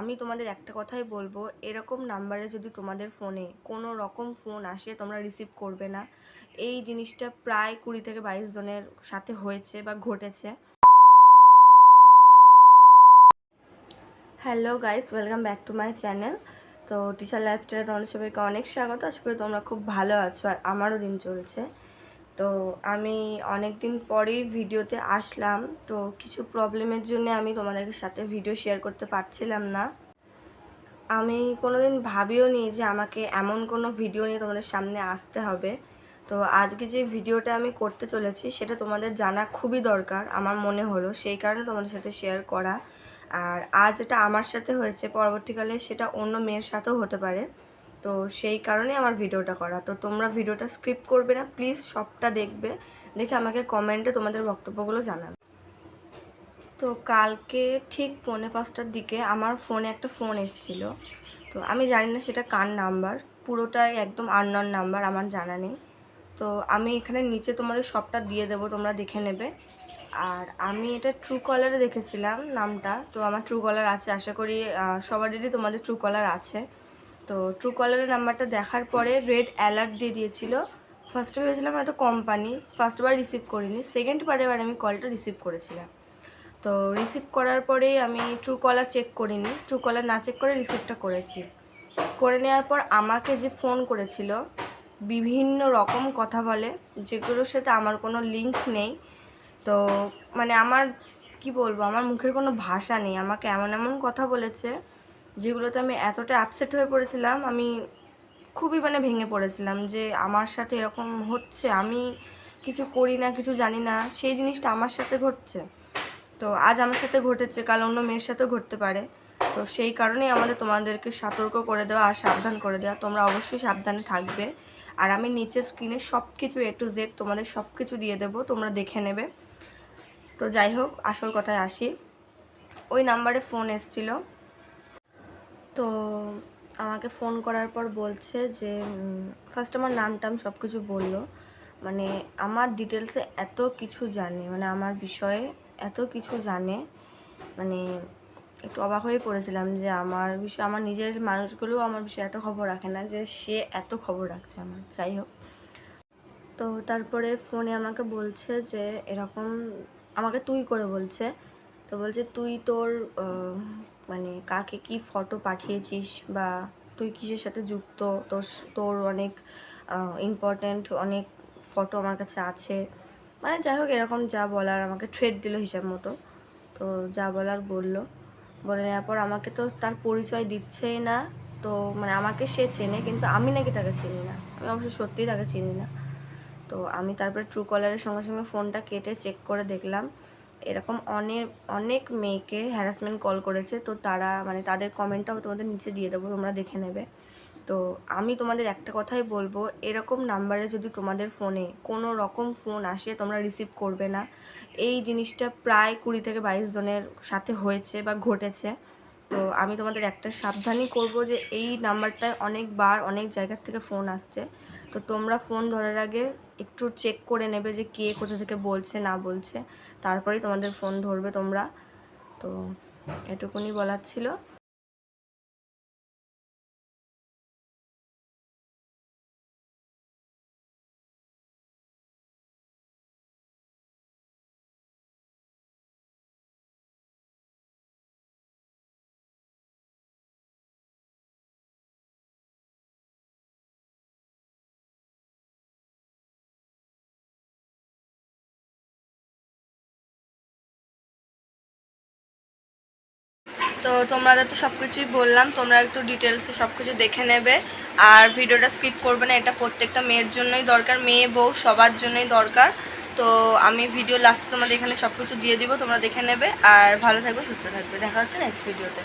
আমি তোমাদের একটা কথাই বলব, এরকম নাম্বারে যদি তোমাদের ফোনে কোনো রকম ফোন আসে, তোমরা রিসিভ করবে না। এই জিনিসটা প্রায় কুড়ি থেকে বাইশ জনের সাথে হয়েছে বা ঘটেছে। Hello guys welcome back to my channel তো টিচার লাইফস্টাইলে তোমাদের সবাইকে অনেক স্বাগত। আশা করি তোমরা খুব ভালো আছো আর আমারও দিন চলছে। তো আমি অনেক দিন পরেই ভিডিওতে আসলাম। তো কিছু প্রবলেমের জন্য আমি তোমাদের সাথে ভিডিও শেয়ার করতে পারছিলাম না। আমি কোনোদিন ভাবিও নি যে আমাকে এমন কোনো ভিডিও নিয়ে তোমাদের সামনে আসতে হবে। তো আজকে যে ভিডিওটা আমি করতে চলেছি, সেটা তোমাদের জানা খুবই দরকার, আমার মনে হলো। সেই কারণে তোমাদের সাথে শেয়ার করা। আর আজ এটা আমার সাথে হয়েছে, পরবর্তীকালে সেটা অন্য মেয়ের সাথেও হতে পারে। তো সেই কারণে আমার ভিডিওটা করা। তো তোমরা ভিডিওটা স্ক্রিপ্ট করবে না, প্লিজ সবটা দেখবে, দেখে আমাকে কমেন্টে তোমাদের বক্তব্যগুলো জানাবে। তো কালকে ঠিক পৌনে পাঁচটার দিকে আমার ফোনে একটা ফোন এসেছিল। তো আমি জানি না সেটা কার নাম্বার, পুরোটাই একদম আননন নাম্বার, আমার জানা নেই। তো আমি এখানে নিচে তোমাদের সবটা দিয়ে দেবো, তোমরা দেখে নেবে। আর আমি এটা ট্রু কলারে দেখেছিলাম নামটা, তো আমার ট্রু কলার আছে, আশা করি সবারই তোমাদের ট্রু কলার আছে। তো ট্রু কলারের নাম্বারটা দেখার পরে রেড অ্যালার্ট দিয়ে দিয়েছিল। ফার্স্টে ভেবেছিলাম হয়তো কোম্পানি ফার্স্টবার রিসিভ করিনি। সেকেন্ড বারে এবার আমি কলটা রিসিভ করেছিলাম। তো রিসিভ করার পরেই আমি ট্রু কলার চেক করিনি। ট্রু কলার না চেক করে রিসিভটা করেছি। করে নেওয়ার পর আমাকে যে ফোন করেছিল, বিভিন্ন রকম কথা বলে, যেগুলোর সাথে আমার কোনো লিঙ্ক নেই। তো মানে আমার, কি বলব, আমার মুখের কোনো ভাষা নেই। আমাকে এমন এমন কথা বলেছে যেগুলোতে আমি এতটা আপসেট হয়ে পড়েছিলাম, আমি খুবই মানে ভেঙে পড়েছিলাম যে আমার সাথে এরকম হচ্ছে, আমি কিছু করি না, কিছু জানি না, সেই জিনিসটা আমার সাথে ঘটছে। তো আজ আমার সাথে ঘটেছে, কাল অন্য মেয়ের সাথেও ঘটতে পারে। তো সেই কারণেই আমাদের তোমাদেরকে সতর্ক করে দেওয়া আর সাবধান করে দেওয়া, তোমরা অবশ্যই সাবধানে থাকবে। আর আমি নিচের স্ক্রিনে সব কিছু এ টু জেড তোমাদের সব কিছু দিয়ে দেবো, তোমরা দেখে নেবে। তো যাই হোক, আসল কথায় আসি। ওই নাম্বারে ফোন এসেছিল। তো আমাকে ফোন করার পর বলছে যে ফার্স্ট আমার নাম টাম সব কিছু বলল। মানে আমার ডিটেলসে এত কিছু জানে মানে আমার বিষয়ে এত কিছু জানে মানে একটু অবাক হয়ে পড়েছিলাম যে আমার বিষয়ে, আমার নিজের মানুষগুলোও আমার বিষয়ে এত খবর রাখে না যে সে এত খবর রাখছে আমার, যাই হোক। তো তারপরে ফোনে আমাকে বলছে যে, এরকম আমাকে তুই করে বলছে তো বলছে, তুই তোর মানে কাকে কি ফটো পাঠিয়েছিস বা তুই কিসের সাথে যুক্ত? তোর তোর অনেক ইম্পর্ট্যান্ট অনেক ফটো আমার কাছে আছে। মানে যাই হোক, এরকম যা বলার আমাকে থ্রেড দিল হিসাব মতো। তো যা বলার বলল। বলে নেওয়ার পর আমাকে তো তার পরিচয় দিচ্ছেই না। তো মানে আমাকে সে চেনে, কিন্তু আমি নাকি তাকে চিনি না। আমি অবশ্য সত্যিই তাকে চিনি না। তো আমি তারপরে ট্রু কলারের সঙ্গে সঙ্গে ফোনটা কেটে চেক করে দেখলাম। এরকম অনেক অনেক মেয়েকে হ্যারাসমেন্ট কল করেছে, তো তারা মানে তাদের কমেন্টটাও তোমাদের নিচে দিয়ে দেবো, তোমরা দেখে নেবে। তো আমি তোমাদের একটা কথাই বলব, এরকম নাম্বারে যদি তোমাদের ফোনে কোনো রকম ফোন আসে, তোমরা রিসিভ করবে না। এই জিনিসটা প্রায় কুড়ি থেকে বাইশ জনের সাথে হয়েছে বা ঘটেছে। তো আমি তোমাদের একটা সাবধানই করব যে এই নাম্বারটায় অনেকবার অনেক জায়গার থেকে ফোন আসছে। তো তোমরা ফোন ধরার আগে একটু চেক করে নেবে যে কে কোথা থেকে বলছে, না বলছে। তারপরেই তোমাদের ফোন ধরবে তোমরা। তো এটুকুনি বলার ছিল। তো তোমাদের তো সব কিছুই বললাম, তোমরা একটু ডিটেলসে সব কিছু দেখে নেবে। আর ভিডিওটা স্কিপ করবে না, এটা প্রত্যেকটা মেয়ের জন্যই দরকার, মেয়ে, বউ, সবার জন্যই দরকার। তো আমি ভিডিও লাস্টে তোমাদের এখানে সব কিছু দিয়ে দিব, তোমরা দেখে নেবে। আর ভালো থাকবে, সুস্থ থাকবে। দেখা হচ্ছে নেক্সট ভিডিওতে